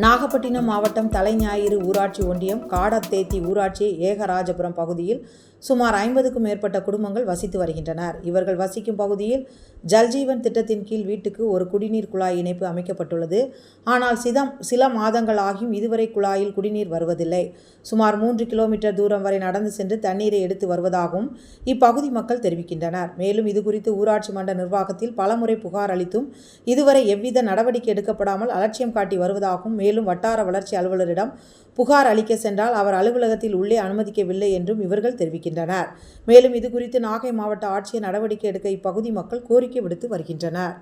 நாகப்பட்டினம் மாவட்டம் தலைஞாயிறு ஊராட்சி ஒன்றியம் காடத்தேத்தி ஊராட்சி ஏகராஜபுரம் பகுதியில் சுமார் ஐம்பதுக்கும் மேற்பட்ட குடும்பங்கள் வசித்து வருகின்றனர். இவர்கள் வசிக்கும் பகுதியில் ஜல்ஜீவன் திட்டத்தின் கீழ் வீட்டுக்கு ஒரு குடிநீர் குழாய் இணைப்பு அமைக்கப்பட்டுள்ளது. ஆனால் சிதம் சில மாதங்கள் ஆகியும் இதுவரை குழாயில் குடிநீர் வருவதில்லை. சுமார் மூன்று கிலோமீட்டர் தூரம் வரை நடந்து சென்று தண்ணீரை எடுத்து வருவதாகவும் இப்பகுதி மக்கள் தெரிவிக்கின்றனர். மேலும் இதுகுறித்து ஊராட்சி மன்ற நிர்வாகத்தில் பலமுறை புகார் அளித்தும் இதுவரை எவ்வித நடவடிக்கை எடுக்கப்படாமல் அலட்சியம் காட்டி வருவதாகவும் மேலும் வட்டார வளர்ச்சி அலுவலரிடம் புகார் அளிக்க சென்றால் அவர் அலுவலகத்தில் உள்ளே அனுமதிக்கவில்லை என்றும் இவர்கள் தெரிவிக்கின்றனர். மேலும் இதுகுறித்து நாகை மாவட்ட ஆட்சியர் நடவடிக்கை எடுக்க இப்பகுதி மக்கள் கோரிக்கை விடுத்து வருகின்றனர்.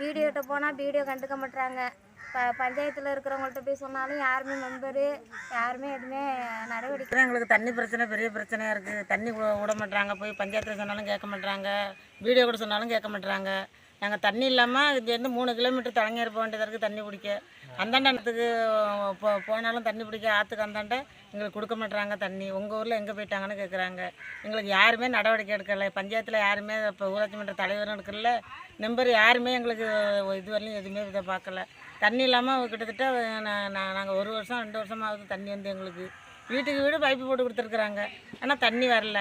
வீடியோட்ட போனால் வீடியோ கண்டுக்க மாட்றாங்க. ப பஞ்சாயத்தில் இருக்கிறவங்கள்ட்ட போய் சொன்னாலும் யாருமே மெம்பரு யாருமே எதுவுமே நடவடிக்கை எங்களுக்கு தண்ணி பிரச்சனை பெரிய பிரச்சனையாக இருக்குது தண்ணி விட மாட்றாங்க. போய் பஞ்சாயத்தில் சொன்னாலும் கேட்க மாட்றாங்க. வீடியோ கூட சொன்னாலும் கேட்க மாட்றாங்க. நாங்கள் தண்ணி இல்லாமல் இங்கேருந்து மூணு கிலோமீட்டர் தலைஞர் போக வேண்டியதாக இருக்குது தண்ணி பிடிக்க அந்தாண்ட இடத்துக்கு போ போனாலும் தண்ணி பிடிக்க ஆற்றுக்கு அந்தாண்ட எங்களுக்கு கொடுக்க மாட்டுறாங்க தண்ணி. உங்கள் ஊரில் எங்கே போயிட்டாங்கன்னு கேட்குறாங்க எங்களுக்கு யாருமே நடவடிக்கை எடுக்கலை. பஞ்சாயத்தில் யாருமே இப்போ ஊராட்சி மன்ற தலைவரும் எடுக்கல மெம்பர் யாருமே எங்களுக்கு இதுவரையும் எதுவுமே இதை பார்க்கல. தண்ணி இல்லாமல் கிட்டத்தட்ட நாங்கள் ஒரு வருஷம் ரெண்டு வருஷமாவது தண்ணி வந்து எங்களுக்கு. வீட்டுக்கு வீடு பைப்பு போட்டு கொடுத்துருக்குறாங்க. ஆனால் தண்ணி வரல.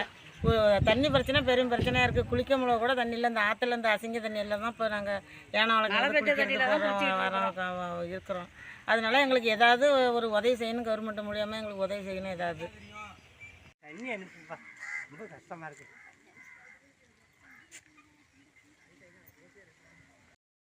தண்ணி பிரச்சனை பெரும் பிரச்சனையாக இருக்குது குளிக்க முடியல கூட தண்ணி இல்லை. இந்த ஆற்றுல இந்த அசிங்க தண்ணியில் தான் இப்போ நாங்கள் ஏனா வளர்க்க இருக்கிறோம். அதனால எங்களுக்கு ஏதாவது ஒரு உதவி செய்யணும். கவர்மெண்ட் மூலியமாக எங்களுக்கு உதவி செய்யணும். ஏதாவது. தண்ணி அனுப்புப்பா. ரொம்ப கஷ்டமாக இருக்குது